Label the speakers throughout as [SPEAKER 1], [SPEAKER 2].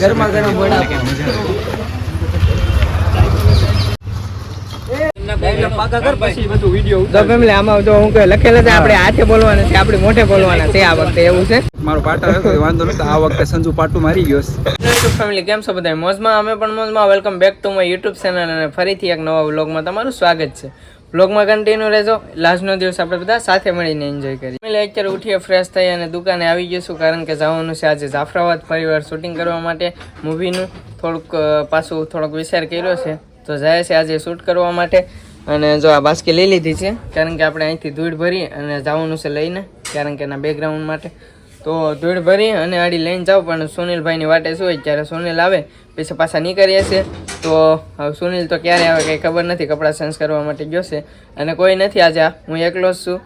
[SPEAKER 1] ગરમા ગરમ વડા.
[SPEAKER 2] તો આમાં જો હું કહે છે આપણે હાથે બોલવાના છે આપણે મોઢે બોલવાના છે આ વખતે એવું છે.
[SPEAKER 1] મારો પાટા વાંધો નથી આ વખતે સંજુ પાટું મારી ગયો
[SPEAKER 2] યુટ્યુબ ફેમિલી કેમ છો બધા? મોજમાં? અમે પણ મોજમાં. Welcome back to my YouTube channel અને ફરીથી એક નવા વ્લોગમાં તમારું સ્વાગત છે. વ્લોગમાં કન્ટિન્યુ રહેજો. લાસ્ટનો દિવસ આપણે બધા સાથે મળીને એન્જોય કરીએ. ફેમિલી અત્યારે ઉઠીએ ફ્રેશ થઈ અને દુકાને આવી જઈશું, કારણ કે જવાનું છે આજે જાફરાબાદ ફરીવાર શૂટિંગ કરવા માટે મૂવીનું થોડુંક પાછું થોડોક વિચાર કર્યો છે. તો જાય છે આજે શૂટ કરવા માટે. અને જો આ બાસ્કી લઈ લીધી છે, કારણ કે આપણે અહીંથી ધૂળ ભરી અને જવાનું છે લઈને, કારણ કે એના બેકગ્રાઉન્ડ માટે. તો ધૂળ ભરી અને આડી લઈને જાઉં પણ સુનિલભાઈની વાટે શું હોય? જ્યારે સુનિલ આવે, પછી પાછા નીકળીએ હશે તો હવે સુનિલ તો ક્યારે આવે કંઈ ખબર નથી, કપડાં સેન્સ કરવા માટે ગયો છે. અને કોઈ નથી આજે. હું એકલો જ છું.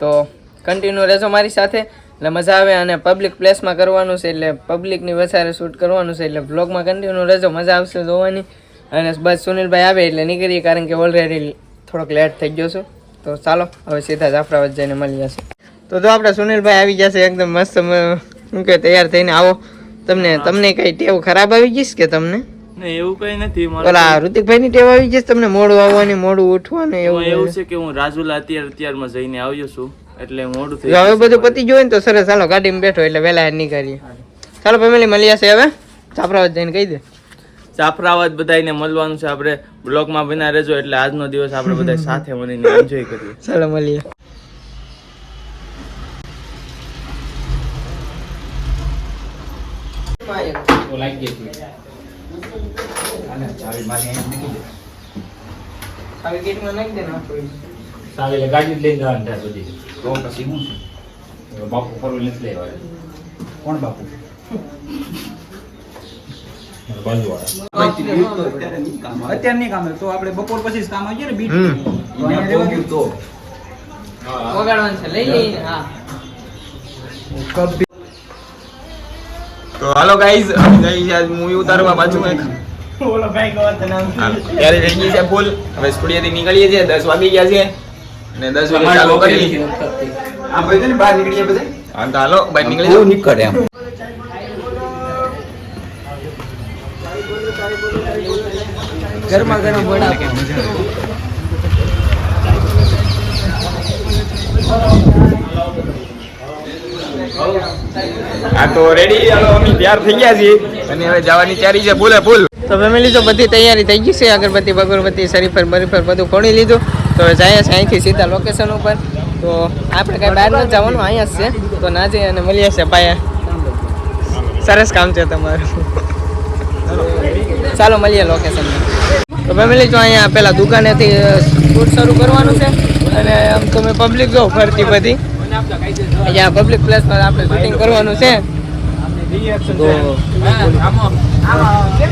[SPEAKER 2] તો કન્ટિન્યુ રહેજો મારી સાથે. એટલે મજા આવે અને પબ્લિક પ્લેસમાં કરવાનું છે, એટલે પબ્લિકની વધારે શૂટ કરવાનું છે, એટલે બ્લોગમાં કન્ટિન્યુ રહેજો, મજા આવશે જોવાની. અને બસ સુનિલભાઈ આવે એટલે નીકળીએ, કારણ કે ઓલરેડી થોડોક લેટ થઈ ગયો છું. તો ચાલો, હવે સીધા જાફરાબાદ જઈને મળી જશે તો તો આપણા સુનિલભાઈ આવી જશે એકદમ મસ્ત શું કે તૈયાર થઈને આવો. તમને તમને કઈ ટેવ ખરાબ આવી જઈશ કે તમને?
[SPEAKER 3] એવું કઈ નથી
[SPEAKER 2] ઓલા ઋતિકભાઈ ની ટેવ આવી જઈશ તમને મોડું આવવાની મોડું ઉઠવાનું એવું
[SPEAKER 3] એવું છે કે હું રાજુલા અત્યાર અત્યારમાં જઈને આવ્યો છું એટલે મોડું થઈ
[SPEAKER 2] હવે બધું પતી ગયું ને તો સરસ. ચાલો ગાડીમાં બેઠો એટલે વહેલા નીકળીએ. ચાલો ફેમિલી મળી જશે હવે. જાફરાબાદ જઈને કહી દે.
[SPEAKER 3] જાફરાબાદ બધાને મળવાનું છે. આપણે બ્લોગમાં બના રહેજો એટલે આજનો દિવસ આપણે બધા સાથે મળીને એન્જોય કરીએ.
[SPEAKER 2] ચાલો મળીએ. હવે ગેટમાં નાખી દે. ને આપણું.
[SPEAKER 4] સાવે ગાડી લઈને જવાનું ત્યાં સુધી.
[SPEAKER 1] તો પછી હું છું?
[SPEAKER 4] બાપુ ફરવું નથી લેવા
[SPEAKER 1] કોણ બાપુ? નહીં કામ તો આપણે બપોર પછી જ કામ આવીએ ને બીટ
[SPEAKER 2] વગાડવાનું છે લઈ લઈને હા.
[SPEAKER 1] તો હાલો ગાઈઝ ગાઈઝ મૂવી ઉતારવા પાછું એક. ત્યારે થઈ ગઈ છે ફૂલ હવે સ્ટુડિયોથી નીકળીએ છીએ દસ વાગી ગયા છે. અને દસ વાગે ચાલુ કરી. આ ભાઈ ને બહાર નીકળીએ બધે? હા તો હાલો બહાર નીકળી નીકળે એમ.
[SPEAKER 2] ગરમા ગરમ વડા
[SPEAKER 1] તો રેડી હાલો, અમે તૈયાર થઈ ગયા છીએ. અને હવે જવાની તૈયારી છે ફૂલે ફૂલ
[SPEAKER 2] તો ફેમિલી તો બધી તૈયારી થઈ ગઈ છે. અગરબત્તી, બગરબત્તી, શરીફર બરીફર બધું ખોડી લીધું. તો જાય છે અહીંથી સીધા લોકેશન ઉપર. તો આપણે કાંઈ બહાર નથી જવાનું, અહીંયા જ છે. તો ના જઈએ અને મળીએ છીએ ભાઈ સરસ કામ છે તમારું. ચાલો, મળીએ લોકેશન તો ફેમિલી જો અહીંયા પહેલાં દુકાનેથી શૂટ શરૂ કરવાનું છે. અને આમ તમે પબ્લિક જો, ફરતી બધી. અહીંયા પબ્લિક પર આપણે શૂટિંગ કરવાનું છે.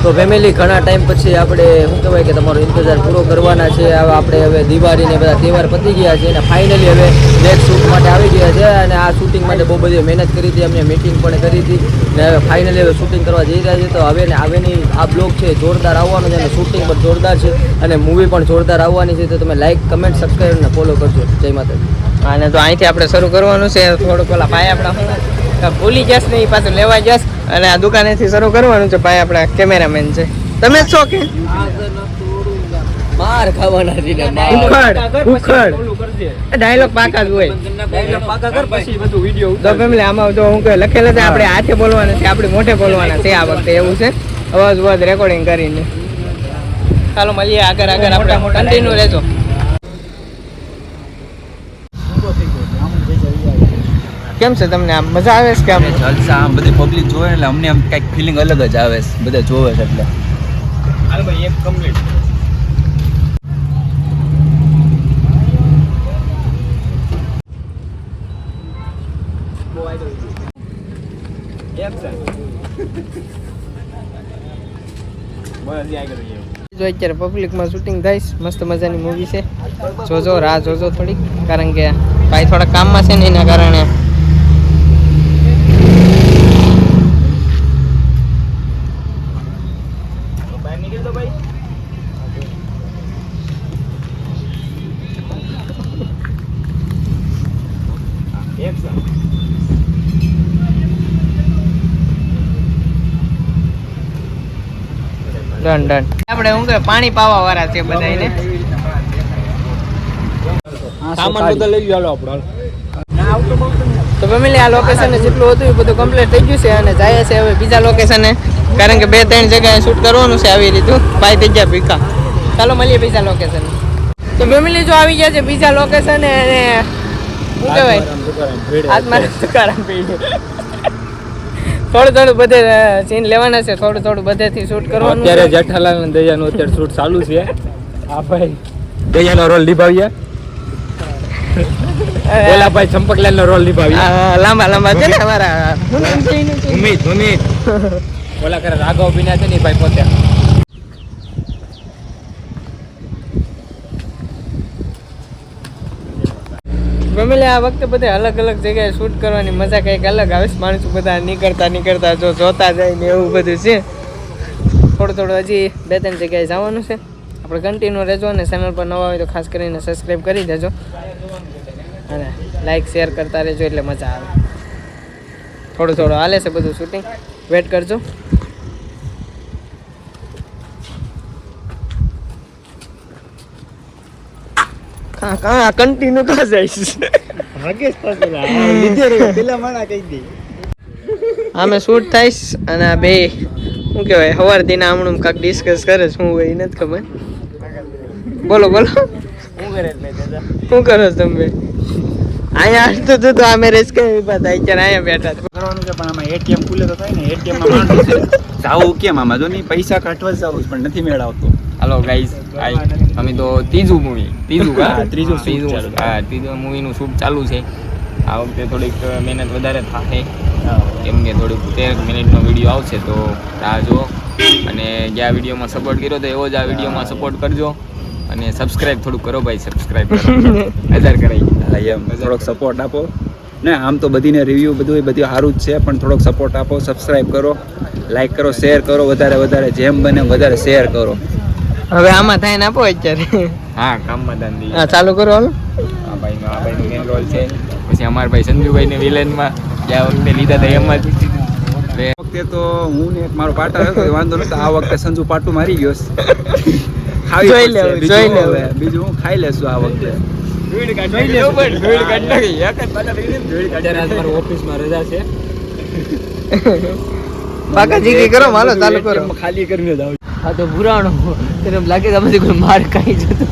[SPEAKER 5] તો ફેમિલી ઘણા ટાઈમ પછી આપણે, શું કહેવાય કે તમારો ઇંતજાર પૂરો કરવાના છે. હવે આપણે હવે દિવાળી ને બધા તહેવાર પતી ગયા છે અને ફાઇનલી હવે નેક્સ્ટ શૂટ માટે આવી ગયા છે અને આ શૂટિંગ માટે બહુ બધી મહેનત કરી હતી. અમને મીટિંગ પણ કરી હતી ને હવે ફાઇનલી હવે શૂટિંગ કરવા જઈ રહ્યા છે. તો હવે ને હવેની આ બ્લોગ છે જોરદાર આવવાનો છે અને શૂટિંગ પણ જોરદાર છે અને મૂવી પણ જોરદાર આવવાની છે. તો તમે લાઇક કમેન્ટ સબસ્ક્રાઈબ અને ફોલો કરજો. જય માતાજી.
[SPEAKER 2] અને તો અહીંથી આપણે શરૂ કરવાનું છે. થોડુંક ઓલા પાય આપણા ભૂલી જશ ને એ પાછું લેવા જશ અને આ દુકાનેથી શરૂ કરવાનું છે. ભાઈ આપણા કેમેરામેન છે. તમે જ છો કે?
[SPEAKER 5] માર ખાવાના છે ને માર.
[SPEAKER 2] ઉખડ ઉખડ ડાયલોગ પાકા જ હોય.
[SPEAKER 4] પાકા કર પછી બધું વિડિયો
[SPEAKER 2] તો ફેમિલી આમાં જો હું કહે લખેલું છે આપણે હાથે બોલવાના છે આપણે મોઢે બોલવાના છે. આ વખતે એવું છે. અવાજ અવાજ રેકોર્ડિંગ કરીને. ચાલો મળીએ આગળ આગળ આપણે કન્ટિન્યુ રહેજો. કેમ છે તમને? આમ મજા આવે છે કે આમ?
[SPEAKER 1] જલસા આમ બધી પબ્લિક જોવે એટલે અમને આમ કંઈક ફિલિંગ અલગ જ આવે છે બધા જોવે છે એટલે.
[SPEAKER 4] હાલ ભાઈ એક કમ્પ્લીટ
[SPEAKER 2] જો અત્યારે પબ્લિકમાં શૂટિંગ થાય મસ્ત મજાની મૂવી છે. જોજો રાહ જોજો થોડીક કારણ કે ભાઈ થોડા કામમાં છે ને એના કારણે ડન ડન આપણે કે પાણી પાવા વાળા છે બધાને
[SPEAKER 4] સામાન બધા લઈ ગયો આપણો.
[SPEAKER 2] તો ફેમિલી આ લોકેશન જેટલું હતું એ બધું કમ્પ્લીટ થઈ ગયું છે અને જાય છે હવે બીજા લોકેશને કારણ કે બે ત્રણ જગ્યાએ શૂટ કરવાનું છે આવી રીતનું ભાઈ થઈ ગયા ભીખા. ચાલો મળીએ બીજા લોકેશન તો ફેમિલી જો આવી ગયા છે બીજા લોકેશન અને શું કહેવાય? હાથમાં તુકારામ પીડ્યું થોડું થોડું બધે સીન લેવાના છે. થોડું થોડું બધેથી શૂટ કરવાનું
[SPEAKER 4] અત્યારે. જેઠાલાલ અને દયાનું અત્યારે શૂટ ચાલુ છે. આ ભાઈ. દયાનો રોલ નિભાવીએ. ઓલા ભાઈ ચંપકલાલ નો રોલ નિભાવીએ.
[SPEAKER 2] આ લાંબા લાંબા છે ને અમારા?
[SPEAKER 4] ઉમીદ ઉમીદ ઓલા કરે રાઘવ બિના છે ને ભાઈ પોતે.
[SPEAKER 2] ફેમિલી આ વખતે બધે અલગ અલગ જગ્યાએ શૂટ કરવાની મજા કંઈક અલગ આવે છે. માણસો બધા નીકળતા નીકળતા જો જોતા જાય ને એવું બધું છે. થોડું થોડું હજી બે ત્રણ જગ્યાએ જવાનું છે. આપણે કન્ટિન્યુ રહેજો અને ચેનલ પર નવા હોય તો ખાસ કરીને સબસ્ક્રાઈબ કરી દેજો. અને લાઈક શેર કરતા રહેજો એટલે મજા આવે. થોડું થોડું હાલે છે બધું શૂટિંગ વેટ કરજો. કાં કાં કન્ટિન્યુ કાં જઈશ. આમે શૂટ થઈશ અને આ બે શું કહેવાય સવાર દિના હમણાં કાંક ડિસ્કસ કરે છે શું હોય એ નથી ખબર. બોલો બોલો. શું કરો છો તમે? અહીંયા હાલતું હતું તો આ મેરેજ કઈ થાય? અત્યારે અહીંયા બેઠા.
[SPEAKER 1] કરવાનું છે પણ આમાં એટીએમ ખુલે તો થાય ને એટીએમમાં છે. જાવું કેમ આમાં? જો નહીં પૈસા કાઢવા જ જાવું પણ નથી મેળવતો
[SPEAKER 6] હાલો ગાઈઝ અમે તો ત્રીજું મૂવી ત્રીજું
[SPEAKER 1] હા, ત્રીજું
[SPEAKER 6] ત્રીજું હા ત્રીજું મૂવીનું શૂટ ચાલુ છે. આ વખતે થોડીક મહેનત વધારે થશે કેમ કે થોડીક તેર મિનિટનો વીડિયો આવશે તો રાહ જુઓ. અને જે આ વિડીયોમાં સપોર્ટ કર્યો તો એવો જ આ વિડીયોમાં સપોર્ટ કરજો. અને સબસ્ક્રાઇબ થોડુંક કરો ભાઈ સબસ્ક્રાઇબ હજાર કરાઈ
[SPEAKER 1] હા, એમ. થોડોક સપોર્ટ આપો. ને આમ તો બધીને રિવ્યૂ બધું એ બધું સારું જ છે પણ થોડોક સપોર્ટ આપો સબસ્ક્રાઇબ કરો. લાઈક કરો શેર કરો વધારે વધારે. જેમ બને વધારે શેર કરો.
[SPEAKER 2] હવે આમાં થાય ને આપો અત્યારે.
[SPEAKER 6] હા કામમાં દાંડી
[SPEAKER 2] હા ચાલુ કરો હાલો.
[SPEAKER 6] આ ભાઈનો આ ભાઈનો મેન રોલ છે. પછી અમારા ભાઈ સંજુભાઈને વિલનમાં ગયા વખતે લીધા હતા એમ જ.
[SPEAKER 1] વખતે તો હું ને એક મારો પાર્ટનર હતો વાંધો નતો. આ વખતે સંજુ પાટું મારી ગયો છે. ખાવી
[SPEAKER 2] જોઈ. લેવું, જોઈ લેવું.
[SPEAKER 1] હવે, બીજું હું ખાઈ લેશું આ વખતે.
[SPEAKER 4] અત્યારે આજ મારું ઓફિસમાં રજા છે.
[SPEAKER 2] પાકા જીગી કરો હાલો ચાલુ કરો.
[SPEAKER 1] ખાલી કરીને જાવ
[SPEAKER 5] હા તો પુરાણો. તેને એમ લાગે કે આમાંથી કોઈ માર ખાઈ જતો.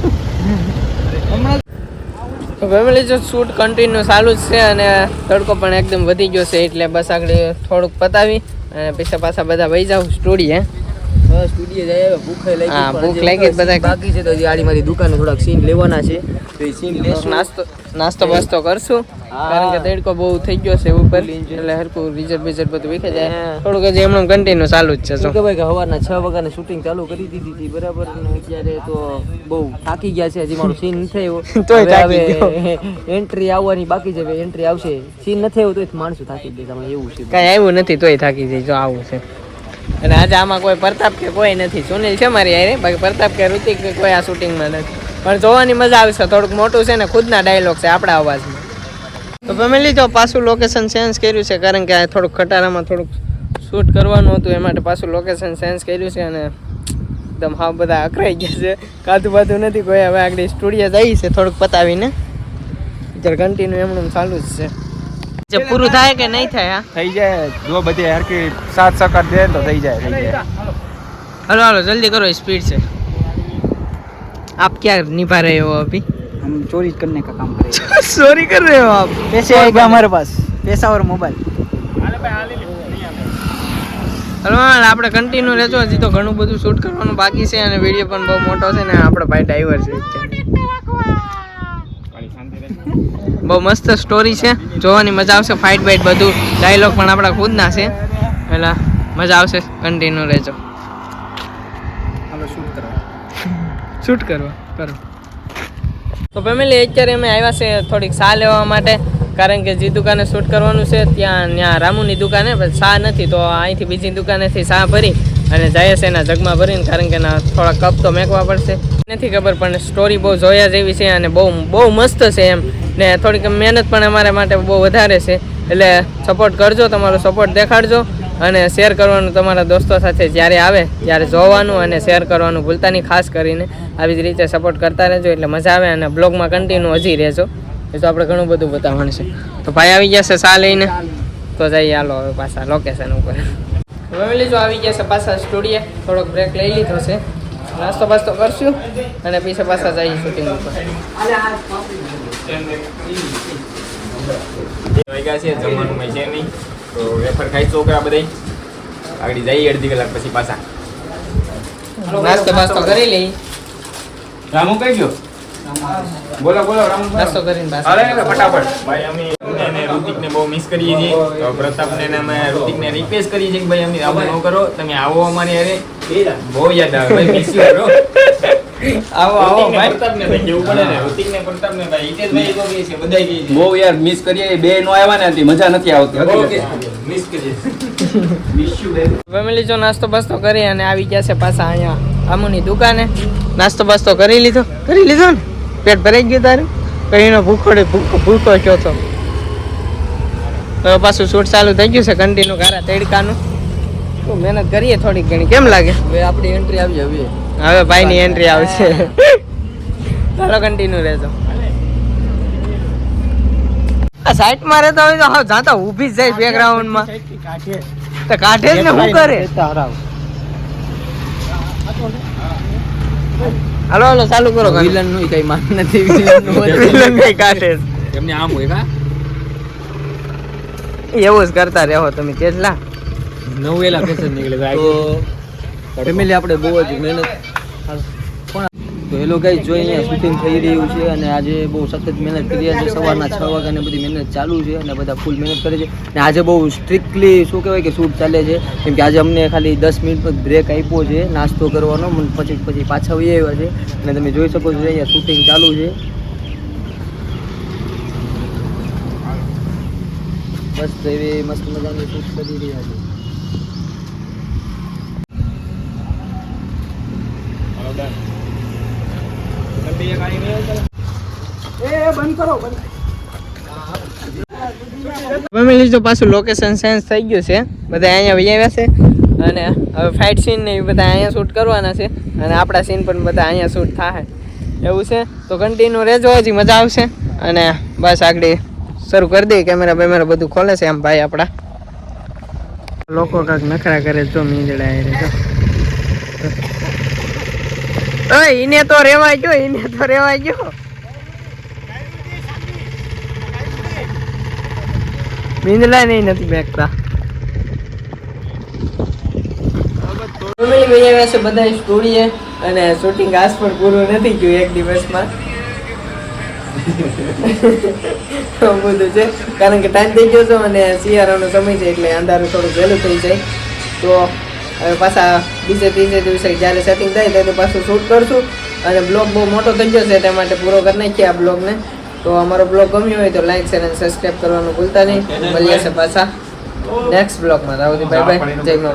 [SPEAKER 2] તો ફેમિલી જો શૂટ કન્ટિન્યુ ચાલુ જ છે અને તડકો પણ એકદમ વધી ગયો છે એટલે બસ આગળ થોડુંક પતાવી અને પૈસા પાછા બધા વહી જાઉં સ્ટોરી
[SPEAKER 5] બસ સ્ટુડિયો જાય હવે ભૂખ લાગી
[SPEAKER 2] હા, ભૂખ લાગી બધા.
[SPEAKER 5] બાકી છે તો હજી આડી મારી દુકાને થોડાક સીન લેવાના છે. તો એ સીન લેશું.
[SPEAKER 2] નાસ્તો નાસ્તો બાસ્તો કરશું. કારણ કે તડકો બહુ થઈ ગયો છે ઉપર. એટલે હરકું રિઝર્વ બીઝર્વ બધું વિખે જાય થોડુંક હજી એમનું કન્ટિન્યુ ચાલુ જ છે
[SPEAKER 5] શું કે ભાઈ કે સવારના છ વાગ્યાની શૂટિંગ ચાલુ કરી દીધી હતી બરાબર? અને અત્યારે તો બહુ થાકી ગયા છે હજી મારો સીન નથી આવ્યો.
[SPEAKER 2] તોય
[SPEAKER 5] હવે એન્ટ્રી આવવાની બાકી છે એન્ટ્રી આવશે. સીન નથી આવ્યો તો માણસો થાકી જ જાય એવું છે.
[SPEAKER 2] કાંઈ આવ્યું નથી તોય થાકી જાય જો આવું છે. અને આજે આમાં કોઈ પ્રતાપ કે કોઈ નથી. સુનિલ છે મારી હારે. બાકી પ્રતાપ કે ઋતિક કોઈ આ શૂટિંગમાં નથી. પણ જોવાની મજા આવશે થોડુંક મોટું છે ને ખુદના ડાયલોગ છે આપણા અવાજમાં. તો ફેમિલી જો પાછું લોકેશન ચેન્જ કર્યું છે. કારણ કે આ થોડુંક ખટારામાં થોડુંક શૂટ કરવાનું હતું. એ માટે પાછું લોકેશન ચેન્જ કર્યું છે અને એકદમ હા બધા અકરાઈ ગયા છે. કાધું બાધું નથી. કોઈ હવે આગળ સ્ટુડિયો જઈ છે. થોડુંક પતાવીને. અત્યારે કન્ટિન્યુ એમનું ચાલુ જ છે. જે પૂરું થાય કે નહીં થાય હા
[SPEAKER 1] થઈ જાય જો બધી હરકી સાત સકાર દે ને તો થઈ જાય થઈ જાય
[SPEAKER 2] हेलो हेलो जल्दी करो स्पीड से आप क्या निभा रहे हो अभी
[SPEAKER 7] हम चोरी करने का काम करेंगे
[SPEAKER 2] चोरी कर रहे हो आप
[SPEAKER 7] पैसे आएगा हमारे पास पैसा और मोबाइल
[SPEAKER 2] હલો હાલ આપણે કન્ટિન્યુ રહેજો હજી તો ઘણું બધું શૂટ કરવાનું બાકી છે અને વિડીયો પણ બહુ મોટો છે ને આપણો ભાઈ ડ્રાઈવર છે અત્યારે. બહુ મસ્ત સ્ટોરી છે. જોવાની મજા આવશે. ફાઇટ બાઇટ બધું ડાયલોગ પણ આપણા ખુદના છે. એટલે મજા આવશે. કન્ટિન્યુ રહેજો. શૂટ કરવા કરો. તો ફેમિલી અત્યારે અમે આવ્યા છે થોડીક સા લેવા માટે. કારણ કે જે દુકાને શૂટ કરવાનું છે ત્યાં ત્યાં રામુની દુકાને પણ સા નથી. તો અહીંથી બીજી દુકાનેથી સા ભરી અને જઈએ છે એના જગમાં ભરીને, કારણ કે એના થોડા કપ તો મેકવા પડશે. નથી ખબર, પણ સ્ટોરી બહુ જોયા જેવી છે અને બહુ બહુ મસ્ત છે એમ. ને થોડીક મહેનત પણ અમારા માટે બહુ વધારે છે. એટલે સપોર્ટ કરજો, તમારો સપોર્ટ દેખાડજો અને શેર કરવાનું તમારા દોસ્તો સાથે જ્યારે આવે, ત્યારે જોવાનું અને શેર કરવાનું ભૂલતા નહીં, ખાસ કરીને આવી જ રીતે સપોર્ટ કરતા રહેજો, એટલે મજા આવે અને બ્લોગમાં કન્ટિન્યુ હજી રહેજો. એ તો આપણે ઘણું બધું બતાવવાનું છે. તો ભાઈ આવી ગયા છે સા લઈને તો જઈએ, હાલો, હવે પાછા લોકેશન ઉપર. ફેમિલી જો આવી ગયા છે પાછા સ્ટુડિયો થોડોક બ્રેક લઈ લીધો છે. નાસ્તો બાસ્તો કરશું અને પીછે પાછા જઈએ શૂટિંગ ઉપર.
[SPEAKER 6] ગયા છે જમવાનું છે નહીં. તો વેફર ખાઈ છોકરા બધા આગળ જઈએ અડધી કલાક પછી પાછા.
[SPEAKER 2] નાસ્તો બાસ્તો કરી લઈ
[SPEAKER 6] રામુ કઈ ગયો બોલો બોલો
[SPEAKER 2] નાસ્તો કરીને
[SPEAKER 6] અરે અરે, ફટાફટ. ભાઈ અમે અને ઋતિકને બહુ મિસ કરીએ છીએ. તો પ્રતાપને અમે ઋતિકને રિક્વેસ્ટ કરીએ છીએ કે ભાઈ અમે આવું ન કરો. તમે આવો અમારી હારે. બહુ યાદ આવે. ભાઈ મિસ યુ બ્રો
[SPEAKER 2] આવો આવો ભાઈ.
[SPEAKER 6] પ્રતાપને ભાઈ કેવું પડે ને? ઋતિકને પ્રતાપને ભાઈ હિતેશભાઈ તો કહે છે બધાય કહે છે.
[SPEAKER 4] બહુ યાર મિસ કરીએ. બે નો આવ્યા ને હતી મજા નથી આવતી.
[SPEAKER 6] મિસ કરીએ.
[SPEAKER 2] ફેમિલી જો નાસ્તો બસ્તો કરી અને આવી ગયા છે પાછા અહીંયા આમુની દુકાને. નાસ્તો બસ્તો કરી લીધો? કરી લીધો ને? પેટ ભરાઈ ગયું તારું? કહીનો ભૂખોડે ભૂખો છો તો હવે પાછું શૂટ ચાલુ થઈ ગયું છે કન્ટિન્યુ ગારા તડકાનું. તો મહેનત કરીએ થોડીક ઘણી? કેમ લાગે?
[SPEAKER 5] હવે આપણી એન્ટ્રી આવી હવે.
[SPEAKER 2] હવે ભાઈની એન્ટ્રી આવશે. ચાલો કન્ટિન્યુ રહેજો. આ સાઈડમાં રહેતા હોય તો હા જાતા ઊભી જ જાય બેકગ્રાઉન્ડમાં તો કાઢે જ ને શું કરે? હાલો હાલો ચાલુ કરો
[SPEAKER 5] વિલનનું કઈ માન નથી વિલનનું
[SPEAKER 2] વિલન કઈ કાઢે
[SPEAKER 4] એમને આમ હોય કા
[SPEAKER 2] એવું જ કરતા રહો તમે કેટલા?
[SPEAKER 4] નવેલા પેસેન્ટ નીકળે
[SPEAKER 5] તો ફેમિલી આપણે બહુ જ મહેનત તો એ લોકો જો અહીંયા શૂટિંગ થઈ રહ્યું છે અને આજે બહુ સખત મહેનત કરી રહ્યા છે. સવારના છ વાગ્યાને બધી મહેનત ચાલુ છે અને બધા ફૂલ મહેનત કરે છે. અને આજે બહુ સ્ટ્રિક્ટલી શું કહેવાય કે શૂટ ચાલે છે. કેમ કે આજે અમને ખાલી દસ મિનિટ પર બ્રેક આપ્યો છે, નાસ્તો કરવાનો. પછી પછી પાછા વહી આવ્યા છે. અને તમે જોઈ શકો છો અહીંયા શૂટિંગ ચાલુ છે. મસ્ત એવી મસ્ત મજાની શૂટ કરી રહ્યા છે.
[SPEAKER 2] ફેમિલી જો પાછું લોકેશન ચેન્જ થઈ ગયું છે. બધા અહીંયા વહી છે. અને હવે ફાઇટ સીન ને એ બધા અહીંયા શૂટ કરવાના છે. અને આપણા સીન પણ બધા અહીંયા શૂટ થાય. એવું છે. તો કન્ટિન્યુ રહેજો, હજી મજા આવશે. અને બસ આગળ શરૂ કરી દઈએ. કેમેરા બેમેરા બધું ખોલે છે આમ ભાઈ આપણા. લોકો કાંક નખરા કરે જો. મીંદડા એ એને તો રેવાય ગયો એને તો રેવાય ગયો. મીંદડા નહીં, નથી બેકતા ભાઈ આવ્યા છે બધા સ્ટોરીએ અને શૂટિંગ આજ પણ પૂરું નથી ગયું એક દિવસમાં. બધું છે. કારણ કે ટાઈમ થઈ ગયો છે અને શિયાળાનો સમય છે એટલે અંધારું થોડું વહેલું થઈ જાય. તો હવે પાછા બીજે ત્રીજે દિવસે જ્યારે સેટિંગ થાય ત્યારે પાછું શૂટ કરશું. અને બ્લોગ બહુ મોટો થઈ ગયો છે તે માટે પૂરો કરી નાખીએ આ બ્લોગને તો અમારો બ્લોગ ગમ્યો હોય તો લાઈક શેર અને સબસ્ક્રાઈબ કરવાનું ભૂલતા નહીં. મળીએ છે પાછા. નેક્સ્ટ બ્લોગમાં રાહુલજી બાય બાય જય મા